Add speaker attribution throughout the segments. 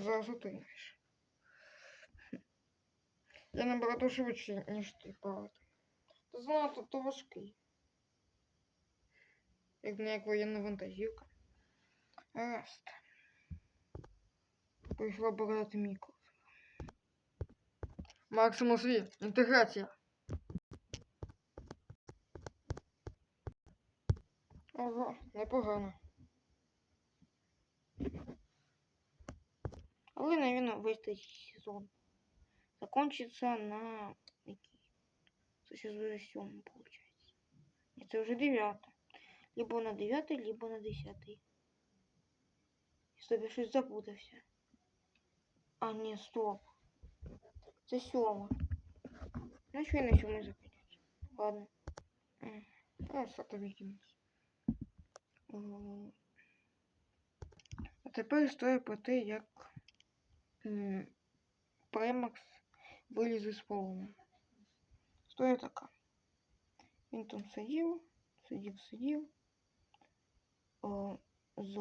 Speaker 1: зараз отримаєш. Я набагато швидше, ніж ти, правда. Ти занадто то важкий. Як не як воєнна вантажівка. Гаразд. Прийшла брати Міко. Максимус Ві, інтеграція. Ага, непогано. Але, наверное, весь цей сезон закончится на який? Це сейчас уже сьомий, получается. Ні, це вже дев'яте. Либо на дев'ятий, либо на десятий. Стоп, я щось запутався. А, ні, стоп. Це сьома. Ну, що і на сьомий закінчиться. Ладно. М, Красота викинуть. О. А тепер історія про те, як м, Премакс виліз із полону. Історія така. Він там сидів, сидів, сидів. О, з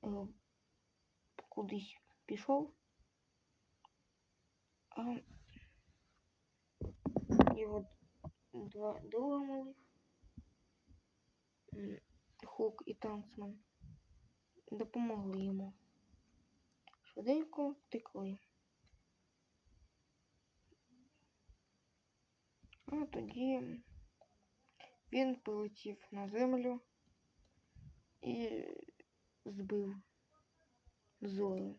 Speaker 1: о, кудись пішов. А його два друга малих. Хук і Танцман допомогли йому. Швиденько втекли. А тоді він полетів на землю і збив зору.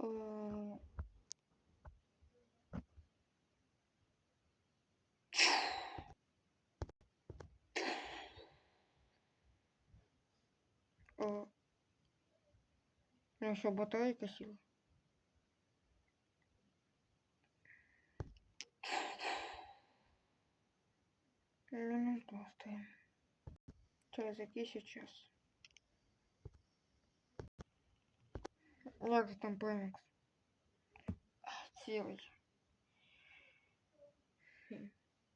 Speaker 1: Е, Ну что, батарейка села? Минуту оставим. Через якийсь час. Як же там премікс? Цілий. Хм.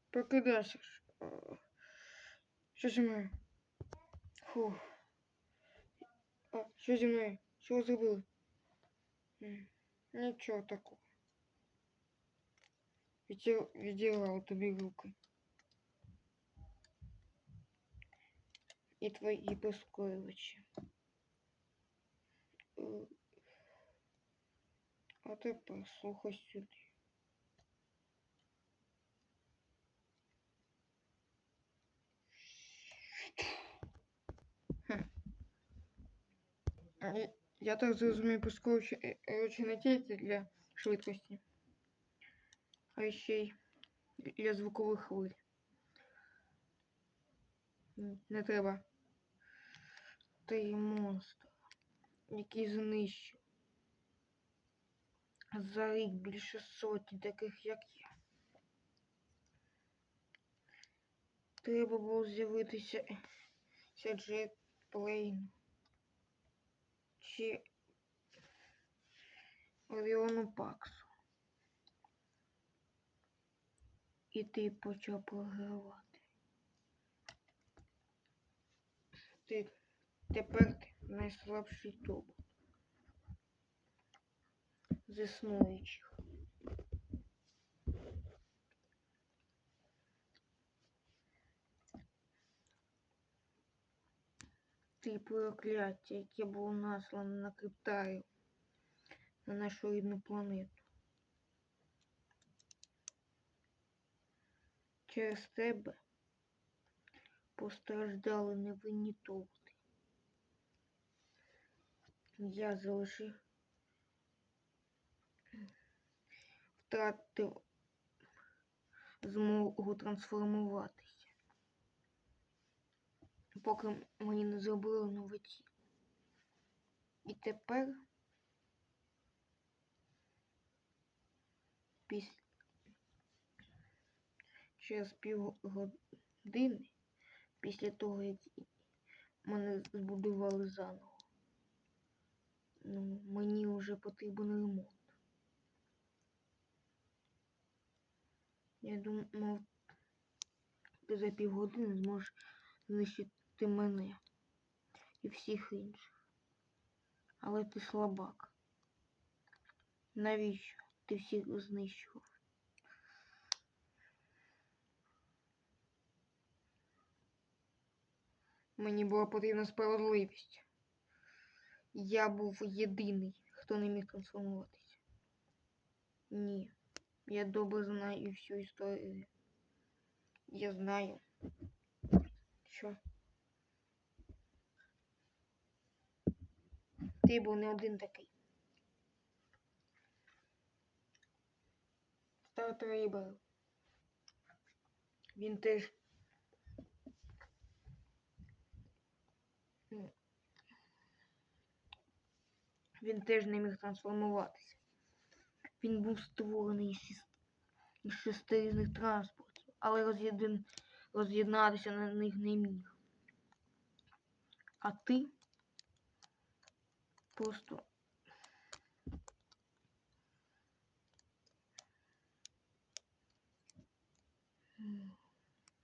Speaker 1: Прокидайся ж. Е, Що зі мною? Фух. А, що зі мною? Що ви зробили? М, Нічого такого. Відділ- Відділила тобі руки. І твої прискорювачі. Е, А тепер слухай сюди. Я- так зрозумів, е, речі не тільки для швидкості, а ще й для звукових хвиль. Не треба. Ти монстр, який знищив. За рік більше сотні таких, як я. Треба було з'явитися ся джетплейн. Чи Оріону Паксу. І ти почав програвати. Ти тепер ти найслабший тобот. З існуючих. Ти прокляття, яке було наслане на Китаю, на нашу рідну планету. Через тебе постраждали невинні товти. Я залишив втратив змогу трансформуватися. Поки мені не зробили нове тіло. І тепер після через півгодини після того, як мене збудували заново. Ну, мені вже потрібен ремонт. Я думав, ти за півгодини зможеш знищити ти мене і всіх інших. Але ти слабак. Навіщо ти всіх знищував? Мені була потрібна справедливість. Я був єдиний, хто не міг трансформуватися. Ні. Я добре знаю всю історію. Я знаю. Що? Ти був не один такий. Стар Трейбер. Він теж. Він теж не міг трансформуватися. Він був створений із шести різних транспортів, але роз'єднатися на них не міг. А ти просто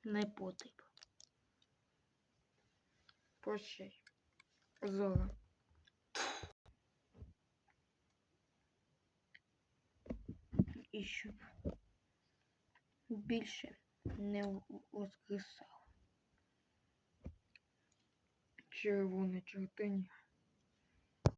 Speaker 1: не потріб. Прощай. Зора. І щоб більше не воскресав. Червоне чертення